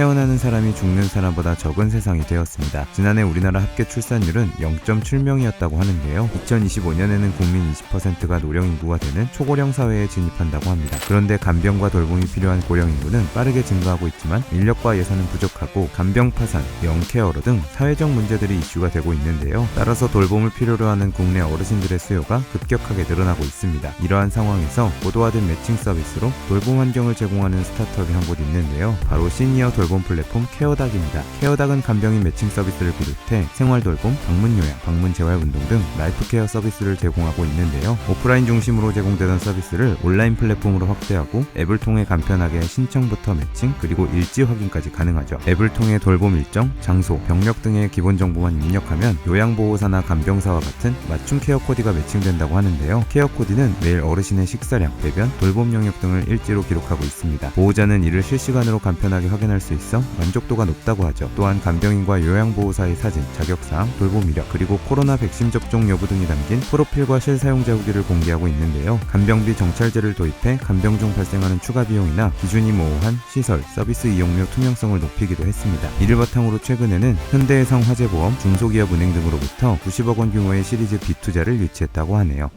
태어나는 사람이 죽는 사람보다 적은 세상이 되었습니다. 지난해 우리나라 합계 출산율은 0.7명이었다고 하는데요. 2025년에는 국민 20%가 노령 인구가 되는 초고령 사회에 진입한다고 합니다. 그런데 간병과 돌봄이 필요한 고령 인구는 빠르게 증가하고 있지만 인력과 예산은 부족하고 간병 파산, 영케어러 등 사회적 문제들이 이슈가 되고 있는데요. 따라서 돌봄을 필요로 하는 국내 어르신들의 수요가 급격하게 늘어나고 있습니다. 이러한 상황에서 고도화된 매칭 서비스로 돌봄 환경을 제공하는 스타트업이 한 곳 있는데요. 바로 시니어 돌봄 플랫폼 케어닥입니다. 케어닥은 간병인 매칭 서비스를 비롯해 생활 돌봄, 방문 요양, 방문 재활 운동 등 라이프 케어 서비스를 제공하고 있는데요. 오프라인 중심으로 제공되던 서비스를 온라인 플랫폼으로 확대하고 앱을 통해 간편하게 신청부터 매칭 그리고 일지 확인까지 가능하죠. 앱을 통해 돌봄 일정, 장소, 병력 등의 기본 정보만 입력하면 요양보호사나 간병사와 같은 맞춤 케어 코디가 매칭된다고 하는데요. 케어 코디는 매일 어르신의 식사량, 배변, 돌봄 영역 등을 일지로 기록하고 있습니다. 보호자는 이를 실시간으로 간편하게 확인할 수 있어 만족도가 높다고 하죠. 또한 간병인과 요양보호사의 사진, 자격사항, 돌봄 이력, 그리고 코로나 백신 접종 여부 등이 담긴 프로필과 실사용자 후기를 공개하고 있는데요. 간병비 정찰제를 도입해 간병 중 발생하는 추가 비용이나 기준이 모호한 시설, 서비스 이용료 투명성을 높이기도 했습니다. 이를 바탕으로 최근에는 현대해상 화재보험, 중소기업은행 등으로부터 90억 원 규모의 시리즈 B 투자를 유치했다고 하네요.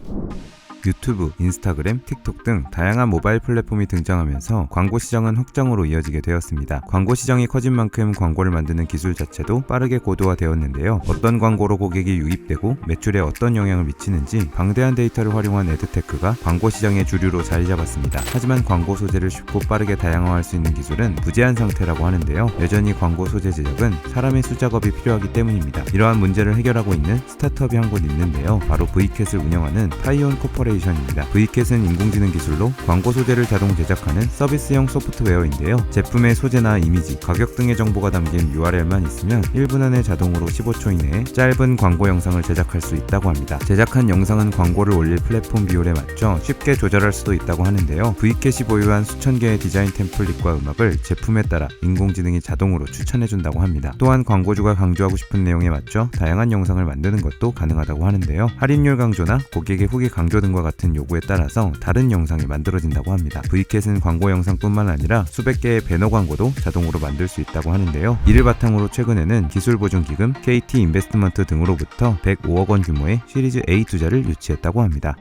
유튜브, 인스타그램, 틱톡 등 다양한 모바일 플랫폼이 등장하면서 광고 시장은 확장으로 이어지게 되었습니다. 광고 시장이 커진 만큼 광고를 만드는 기술 자체도 빠르게 고도화되었는데요. 어떤 광고로 고객이 유입되고 매출에 어떤 영향을 미치는지 방대한 데이터를 활용한 에드테크가 광고 시장의 주류로 자리 잡았습니다. 하지만 광고 소재를 쉽고 빠르게 다양화할 수 있는 기술은 부재한 상태라고 하는데요. 여전히 광고 소재 제작은 사람의 수작업이 필요하기 때문입니다. 이러한 문제를 해결하고 있는 스타트업이 한 곳 있는데요. 바로 V캣을 운영하는 파이온 코퍼레이션 입니다. V캣은 인공지능 기술로 광고 소재를 자동 제작하는 서비스형 소프트웨어인데요. 제품의 소재나 이미지, 가격 등의 정보가 담긴 URL만 있으면 1분 안에 자동으로 15초 이내에 짧은 광고 영상을 제작할 수 있다고 합니다. 제작한 영상은 광고를 올릴 플랫폼 비율에 맞춰 쉽게 조절할 수도 있다고 하는데요. V캣이 보유한 수천 개의 디자인 템플릿과 음악을 제품에 따라 인공지능이 자동으로 추천해준다고 합니다. 또한 광고주가 강조하고 싶은 내용에 맞춰 다양한 영상을 만드는 것도 가능하다고 하는데요. 할인율 강조나 고객의 후기 강조 등과 같은 요구에 따라서 다른 영상이 만들어진다고 합니다. V캣은 광고 영상뿐만 아니라 수백 개의 배너 광고도 자동으로 만들 수 있다고 하는데요. 이를 바탕으로 최근에는 기술 보증 기금, KT 인베스트먼트 등으로부터 105억 원 규모의 시리즈 A 투자를 유치했다고 합니다.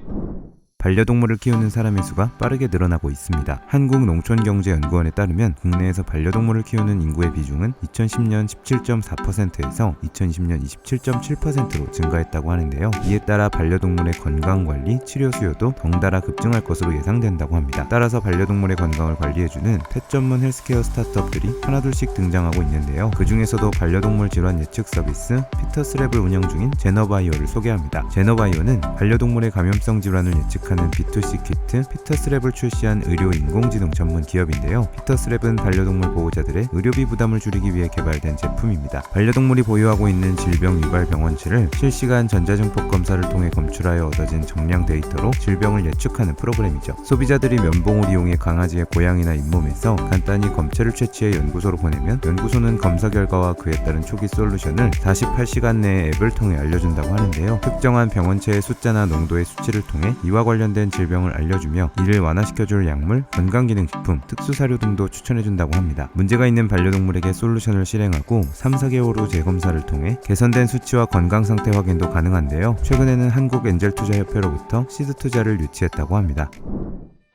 반려동물을 키우는 사람의 수가 빠르게 늘어나고 있습니다. 한국농촌경제연구원에 따르면 국내에서 반려동물을 키우는 인구의 비중은 2010년 17.4%에서 2020년 27.7%로 증가했다고 하는데요. 이에 따라 반려동물의 건강관리, 치료 수요도 덩달아 급증할 것으로 예상된다고 합니다. 따라서 반려동물의 건강을 관리해주는 펫 전문 헬스케어 스타트업들이 하나둘씩 등장하고 있는데요. 그 중에서도 반려동물 질환 예측 서비스 피터스랩을 운영 중인 제너바이오를 소개합니다. 제너바이오는 반려동물의 감염성 질환을 예측하는 B2C 키트 피터스랩을 출시한 의료 인공지능 전문 기업인데요. 피터스랩은 반려동물 보호자들의 의료비 부담을 줄이기 위해 개발된 제품입니다. 반려동물이 보유하고 있는 질병 유발 병원치를 실시간 전자증폭 검사를 통해 검출하여 얻어진 정량 데이터로 질병을 예측하는 프로그램이죠. 소비자들이 면봉을 이용해 강아지의 고양이나 잇몸에서 간단히 검체를 채취해 연구소로 보내면 연구소는 검사 결과와 그에 따른 초기 솔루션을 48시간 내에 앱을 통해 알려준다고 하는데요. 특정한 병원체의 숫자나 농도의 수치를 통해 이와 관련된 질병을 알려주며 이를 완화시켜줄 약물, 건강기능식품, 특수사료 등도 추천해준다고 합니다. 문제가 있는 반려동물에게 솔루션을 실행하고 3, 4개월 후 재검사를 통해 개선된 수치와 건강 상태 확인도 가능한데요. 최근에는 한국 엔젤투자협회로부터 시드 투자를 유치했다고 합니다.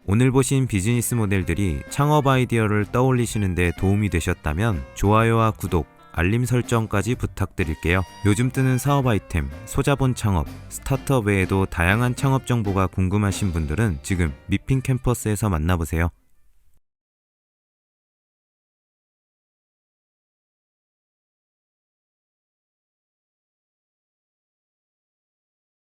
오늘 보신 비즈니스 모델들이 창업 아이디어를 떠올리시는데 도움이 되셨다면 좋아요와 구독, 알림 설정까지 부탁드릴게요. 요즘 뜨는 사업 아이템, 소자본 창업, 스타트업 외에도 다양한 창업 정보가 궁금하신 분들은 지금 미핑 캠퍼스에서 만나보세요.